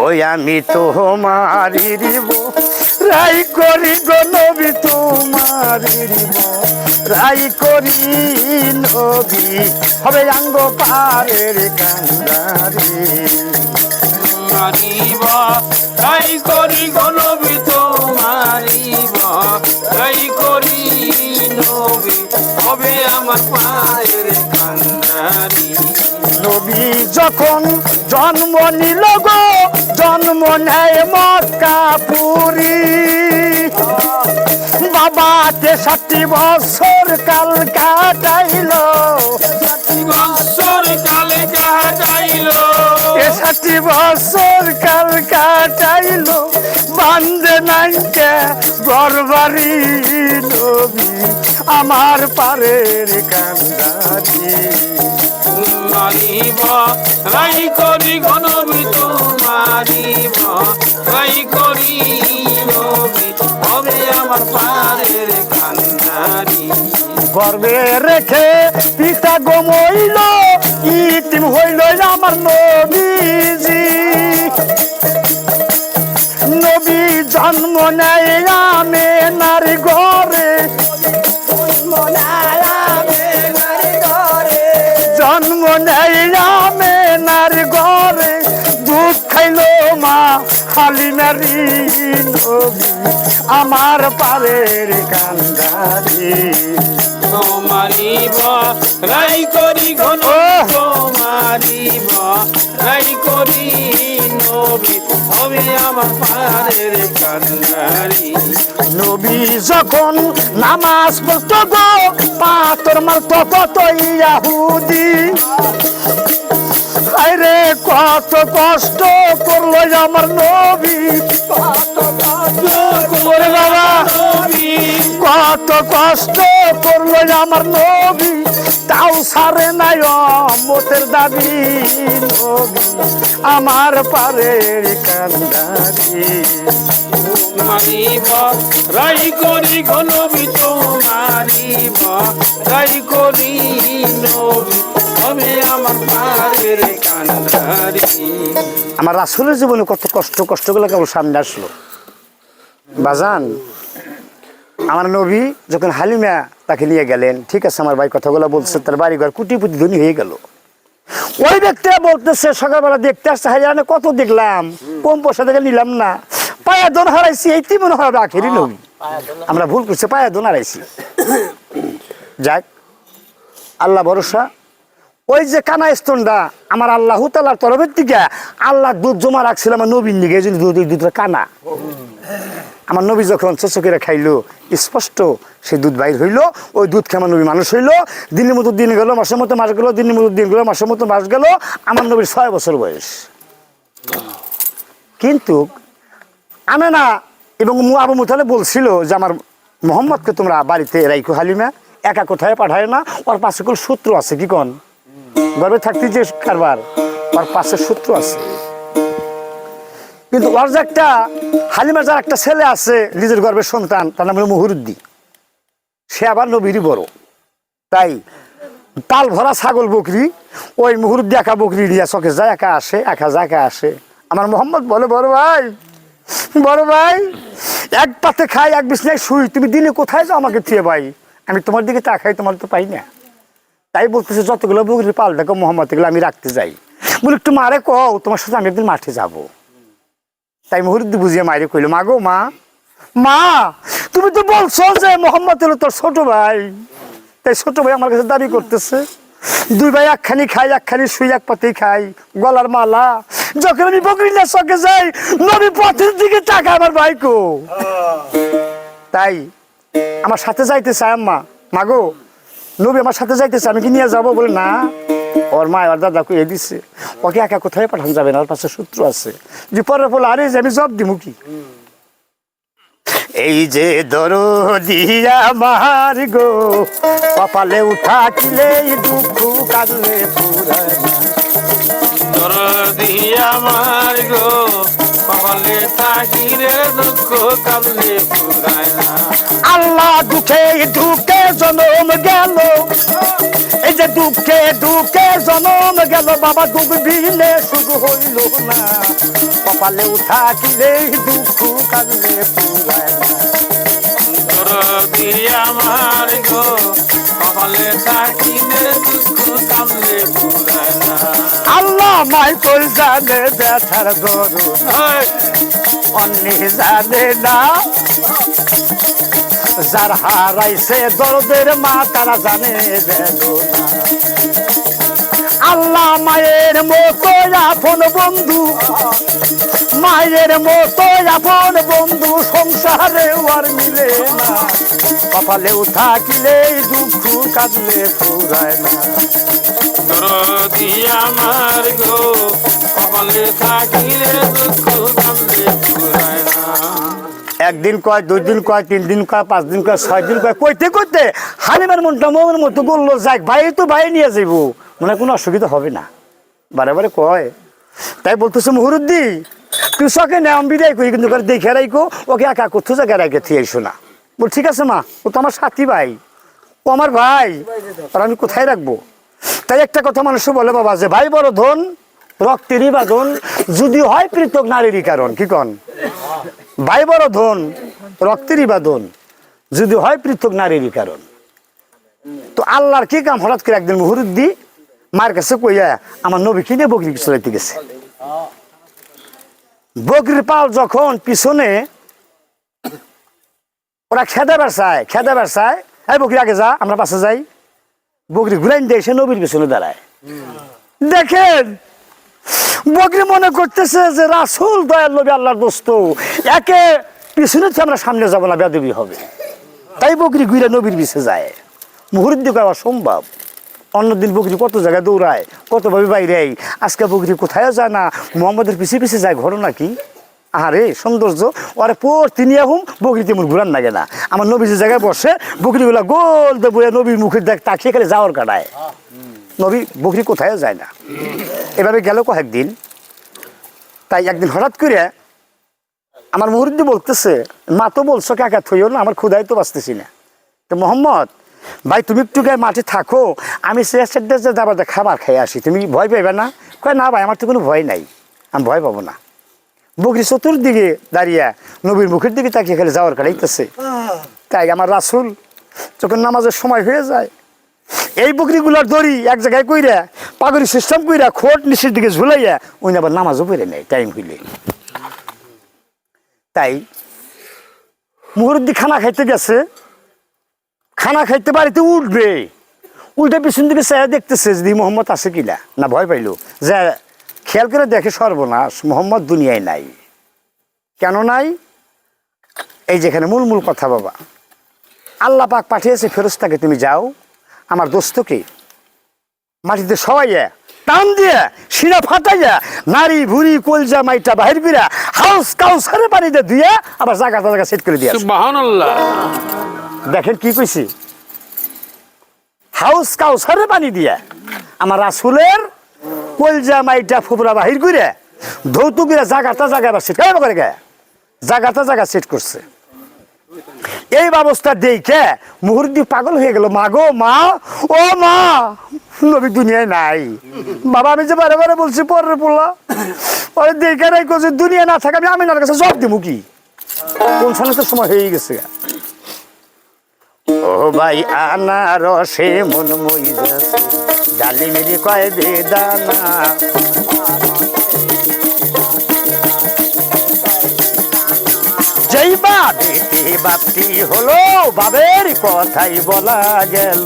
ওই আমি তোমারি দিব রাই করি গো নবী তোমারি দিব রাই করি নবী, হবে আঙ্গ পারের কান্দারি তাই করি গনবি তো যখন জন্ম নিল গো জন্ম নেয় মক্কা পুরী বাবাকে ষাটটি বছর কাল কাটাইল। বৎসর কালে কাটাইল। ষাটটি বছর কাল কাটাইল। বান্ধে নাইকে গরবারি নবী আমার পারের কান্দারি। মারিব, রাই করি গনবি তো মারিব, রাই করি নবী হবে আমার পায়ের কান্দারি গর্বে রেখে পিতা গমইল জন্ম নেয় আমে নারী ঘরে দুধ খাইল মা খালি নারী নবী। আমার পারের কান্দারি। মারিব রাই করি ঘন মারিব রাই করি নবী। হবে আমার পারের কান্দারি। নবী যখন নামাজ পড়তো গো পাথর মারতো কত ইয়াহুদি। আরে কত কষ্ট করল আমার নবী। কত কষ্ট করে বাবা, কত কষ্ট করল আমার নবী। তাও সারে নাই মতের দাবি আমার পারের কান্দারি। মারিব রাই করি ঘনবি তো মারিব রাই করি নবী। হবে আমার রাসুলের জীবনে কত কষ্ট, কষ্টগুলো কেবল সামনে আসলো। বাজান, আমার নবী যখন হালিমা তাকে নিয়ে গেলেন, ঠিক আছে, আমার ভাই কথাগুলো বলছে, তার বাড়ি ঘর কুটিপুটি ধনী হয়ে গেল। ওই ব্যক্তিরা বলতেছে, সকালবেলা দেখতে আসছে হাইরানে কত দেখলাম, কম পয়সা থেকে নিলাম না। পায়া দোন হারাইছি এইটি মনে হয় আখেরই নবী। আমরা ভুল করছি, পায়া দোন হারাইছি। যাক, আল্লাহ ভরসা ওই যে কানা স্তনটা আমার আল্লাহ তালার তরফের থেকে আল্লাহ দুধ জমা রাখছিল আমার নবীর নিগে এই জন্য কানা। আমার নবী যখন চচকেরা খাইলো, স্পষ্ট সেই দুধ বাইর হইল, ওই দুধ খেয়ে আমার নবী মানুষ হইল। দিনের মতো দিন গেল, মাসের মতো মাস গেল, দিনের মতো দিন গেল, মাসের মতো মাস গেল, আমার নবীর ছয় বছর বয়স। কিন্তু আনে না এবং মু- আবু মুতালে বলছিল যে আমার মোহাম্মদকে তোমরা বাড়িতে রাইখো হালিমা, একা কোথায় পাঠায় না, ওর পাশে কোন সূত্র আছে কি কন? গর্বে থাকতে যে কারবার ওর পাশে সূত্র আছে। কিন্তু ওর যে একটা, হালিমার যার একটা ছেলে আছে, নিজের গর্বের সন্তান, তার নাম হলো মুহুরুদ্দি। সে আবার নবীরই বড়। তাই পাল ভরা ছাগল বকরি, ওই মুহুরুদ্দি একা বকরি দিয়া চকে যায়, একা আসে, একা যায়, একা আসে। আমার মোহাম্মদ বলে, বড় ভাই বড় ভাই, এক পাতে খাই, এক বিছনায় শুই, তুমি দিনে কোথায় যাও আমাকে থিয়ে ভাই? আমি তোমার দিকে তাকাই, তোমার তো পাই না। তাই বলতেছে যতগুলো বকরি পাল দেখো মোহাম্মদ এগুলো আমি রাখতে যাই। বলে একটু মারে কও তোমার সাথে আমি একদিন মাঠে যাব। তাই মুহুরুদ্দি বুঝিয়ে মায়ের কইল মা গো মা মা তুমি তো বলছো যে মোহাম্মদ হলো তোর ছোট ভাই। তাই ছোট ভাই আমার কাছে দাবি করতেছে দুই ভাই একখানি খাই একখানি শুই এক পাতেই খাই গলার মালা যখন আমি বকরিনা চকে যাই নবী পথের দিকে টাকা আমার ভাইকো। তাই আমার সাথে যাইতে চাই আম্মা মাগো নবী আমার সাথে যাইতেছে, আমি কি নিয়ে যাব? বলে, না, ওর মা ওর দাদা কয়ে দিছে, ওকে একা কোথায় পাঠানো যাবে না, ওর পাশে সূত্র আছে। যে পরে বলে, আরে, যে আমি জব দিমু কি? এই যে দরদিয়া মার গো, কপালে উঠা কিলে দুঃখ কাঁদলে পুরায় না। দরদি গো, কপালে থাকিরে দুঃখ না আল্লাহ দুঃখে দুঃখে জনম গেল। এই যে দুঃখে দুঃখে জনম গেল বাবা ডুববিলে শুধু হইল না। কপালে উঠা কিলে দুঃখ কাঁদলে পুরায় আমার গো কপালে থাকিলে দুঃখ কামলে পুরায় না। আল্লাহ মাইকল জানে ব্যথার দরুন। অন্য জানে না। যার হারাইছে দরদের মা, তারা জানে বেদনা আল্লাহ মায়ের মতো আপন বন্ধু, মায়ের মতো আপন বন্ধু সংসারে আর মিলে না। কপালেও থাকিলে দুঃখ, কাঁদলে ফুরায় না। দরদি আমার গো, কপালে থাকিলে দুঃখ একদিন কয় দুই দিন কয় তিন দিন কয় পাঁচ দিন কয় ছয় দিন কয়, কইতে কইতে হালিমার মনটা মনের মতো বলল, যাক, ভাই তো ভাই নিয়ে যাইব। মনে কোনো অসুবিধা হবে না। বারে বারে কয়, তাই বলতেছে মুহুরুদ্দি, তুই সকে নাম বিদায় করি, কিন্তু দেখে রাইকো ওকে একা করতে জায়গায় রাখে থিয়ে এসো না। বল, ঠিক আছে মা, ও তো আমার সাথী ভাই, ও আমার ভাই, আর আমি কোথায় রাখব? তাই একটা কথা মানুষ বলে বাবা যে, ভাই, বড় ধন রক্তেরই বাঁধন যদি হয় পৃথক নারীরই কারণ, কি কন? ভাই বড় ধন রক্তেরই বাঁধন যদি হয় পৃথক নারীরই কারণ তো আল্লাহর কি কাম? হঠাৎ করে একদিন মুহুরুদ্দি মার কাছে কইয়া, আমার নবীকে নিয়ে বকরি চলাইতে গেছে। বকরির পাল যখন পিছনে, ওরা খেদা বেড়ায় খেদা বেড়ায়, এই বকরি, আগে যা, আমরা পাশে যাই। বকরি ঘুরাইন দিয়ে এসে নবীর পিছনে দাঁড়ায়। দেখেন বকরি মনে করতেছে যে রাসুল দয়াল নবী আল্লাহর দোস্ত, একে পিছনে তো আমরা সামনে যাব না, বেদবি হবে। তাই বকরি গুইরা নবীর পিছে যায়। মুহুরিদ্দি করা অসম্ভব অন্যদিন বকরি কত জায়গায় দৌড়ায় কতভাবে বাইরে আজকে বকরি কোথায় যায় না? মোহাম্মদের পিছিয়ে পিছিয়ে যায় ঘটনা কি আরে সৌন্দর্য। ওরে পর তিনি আহুম বকরি তেমন ঘুরান লাগে না। আমার নবী যে জায়গায় বসে বকরিগুলা গোল দেবুয়ে নবীর মুখের দেখ তাকিয়ে খালি যাওয়ার কাটায়। নবী বকরি কোথায় যায় না। এভাবে গেল কয়েকদিন। তাই একদিন হঠাৎ করে আমার মুহুরিদ্দি বলতেছে, মা তো বলছো কাকা থইও না, আমার ক্ষুদাই তো বাঁচতেছি না। তো মোহাম্মদ, ভাই, তুমি একটু গায়ে মাঠে থাকো, আমি যে যাবার খাবার খেয়ে আসি। তুমি ভয় পাইবে না? কয়, না ভাই, আমার তো কোনো ভয় নাই, আমি ভয় পাবো না। বকরি চতুর্দিকে দাঁড়িয়ে নবীর মুখের দিকে তাকিয়ে খেলে যাওয়ার কাটাইতেছে তাই আমার রাসুল যখন নামাজের সময় হয়ে যায় এই বকরিগুলোর দড়ি এক জায়গায় কইরা, পাগড়ি সিস্টেম কইরা, খোট নিচের দিকে ঝুলাইয়া ওই আবার নামাজও পড়ে নেয় টাইম হইলে। তাই মুহুরুদ্দি খানা খাইতে গেছে, খানা খাইতে বাড়িতে উঠবে। উল্টে পিছন দিকে চেয়ে দেখতেছে যদি মোহাম্মদ আছে কিনা, না ভয় পাইলো? যে খেয়াল করে দেখে সর্বনাশ, মোহাম্মদ দুনিয়ায় নাই। কেন নাই? এই যেখানে মূল মূল কথা বাবা। আল্লাহ পাক পাঠিয়েছে ফেরস্তাকে তুমি যাও আমার দোস্তকে মাটিতে সবাইয়া টান দিয়ে শিরা ফাটাইয়া নারী ভুরি কলজা মাইটা বাহির বিরা হাউস কাউসারে পানিতে দিয়ে আবার জায়গা জায়গা সেট করে দিয়ে। দেখেন কি কইছি? হাউস কাউসারে পানি দিয়ে আমার রাসুলের কলজা মাইটা ফুবরা বাহির করে ধৌতুকিরা জাগাটা জায়গা আবার সেট করে গে। জাগাটা জায়গা সেট করছে। এই ব্যবস্থা দেখে মুহুর্দি পাগল হয়ে গেল। মা গো, মা, ও মা, নবী দুনিয়ায় নাই। বাবা, আমি যে বারে বারে বলছি, পরের পোলা। ওই দেখে রাখো যে দুনিয়া না থাকে, আমি আমিনার কাছে জব দিব কি? কোন তো সময় হয়ে গেছে? ও ভাই আনা রসে মন মই যাচ্ছে ডালি মিলি কয় বেদানা। যেই বাবেতে বাপটি হলো বাবের কথাই বলা গেল।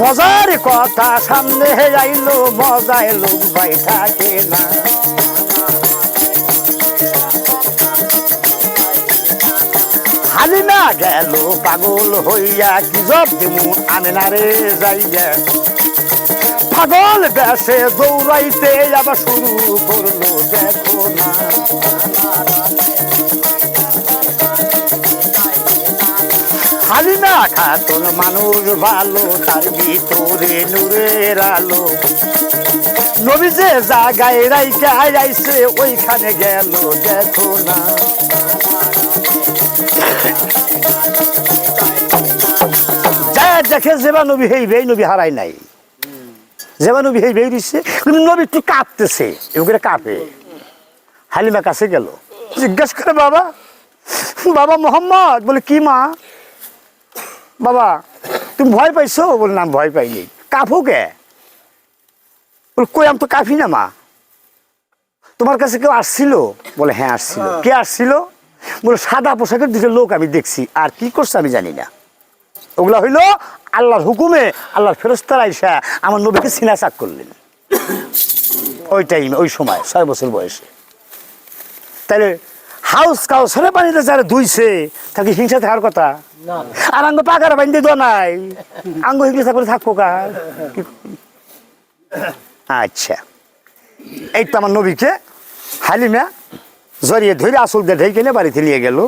মজার কথা সামনে আইলো, মজায় লোক বাই থাকে না। হালিমা গেল, পাগল হইয়া কি জব দিমু আনে না রে যাইয়া। পাগল বেসে দৌড়াইতে আবার শুরু করল, দেখো না। হালিমা খাতুন মানুষ ভালো, তার ভিতরে নূরের আলো। নবী যে জাগায় রাইকা আইছে ওইখানে গেল, দেখো না। দেখে যেবা নবী হইবে এই নবী হারাই নাই। যেবা নবী হইবে দিচ্ছে কিন্তু নবী একটু কাঁপতেছে এগুলো কাঁপে। হালিমা কাছে গেল। জিজ্ঞাসা করে, বাবা বাবা মোহাম্মদ? বলে, কি মা? বাবা তুমি ভয় পাইছো? বলে না ভয় পাইনি। কাঁপো কে? বলে কই আমি তো কাঁপি না মা। তোমার কাছে কেউ আসছিল? বলে হ্যাঁ আসছিল। কে আসছিল? বলে সাদা পোশাকের দুটো লোক আমি দেখছি। আর কি করছে আমি জানি না। ওগুলা হইল আল্লাহর হুকুমে আল্লাহর ফেরস্তার আইসা আমার নবীকে সিনা চাক করলেন। ওই টাইমে ওই সময় ছয় বছর বয়সে। তাহলে হাউস কাউসারে পানিতে যারা ধুইছে তাকে হিংসা থাকার কথা? আর আঙ্গ পাকার বান্ধে দো নাই। আঙ্গ হিংসা করে থাকব কার আচ্ছা। এই তো আমার নবীকে হালিমা জড়িয়ে ধরে আসল দিয়ে ঢেকে নিয়ে বাড়িতে নিয়ে গেল।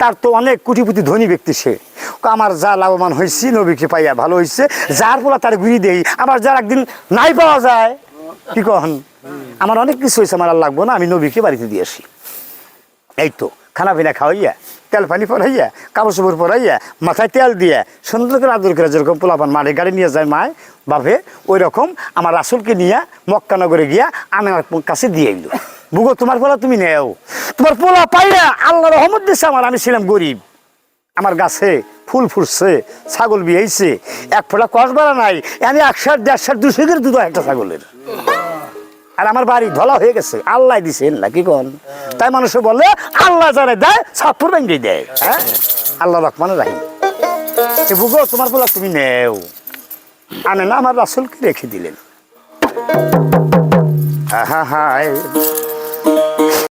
তার তো অনেক কোটিপতি ধনী ব্যক্তি সে। আমার যা লাভবান হয়েছি নবীকে পাইয়া ভালো হয়েছে যার পোলা তার ঘুরি দেই আবার যার একদিন নাই পাওয়া যায়। কি কন? আমার অনেক কিছু হয়েছে আমার আর লাগবো না আমি নবীকে বাড়িতে দিয়ে আসি। এই তো, খানা পিনা খাওয়াইয়া, তেল পানি পরাইয়া কাপড় চোপড় পরাইয়া, মাথায় তেল দিয়ে, সুন্দর করে আদর করে যেরকম পোলাপান মাঠে গাড়ি নিয়ে যায় মায়, বাপে ওই রকম আমার রাসুলকে নিয়ে মক্কানগরে গিয়া আমার কাছে দিয়ে এলো বুগো, তোমার পোলা তুমি নেও। তোমার পোলা পাইয়া আল্লাহ রহমত দিচ্ছে আমার, আমি ছিলাম গরিব। আমার গাছে ফুল ফুটছে, ছাগল বিয়েছে এক ফোঁটা কষ বাড়া নাই আমি একশো দেড়শো দুশো করে দুটো একটা ছাগলের। আর আমার বাড়ি ধলা হয়ে গেছে। আল্লাহ দিছেন না কি কন? তাই মানুষ বলে, আল্লাহ যারা দেয় ছাত্র ভেঙে দেয়। হ্যাঁ? আল্লাহ রহমান রাহিম। এ বুগো, তোমার বলা তুমি নেও। আনে না, আমার রাসুলকে রেখে দিলেন? হ্যাঁ হ্যাঁ।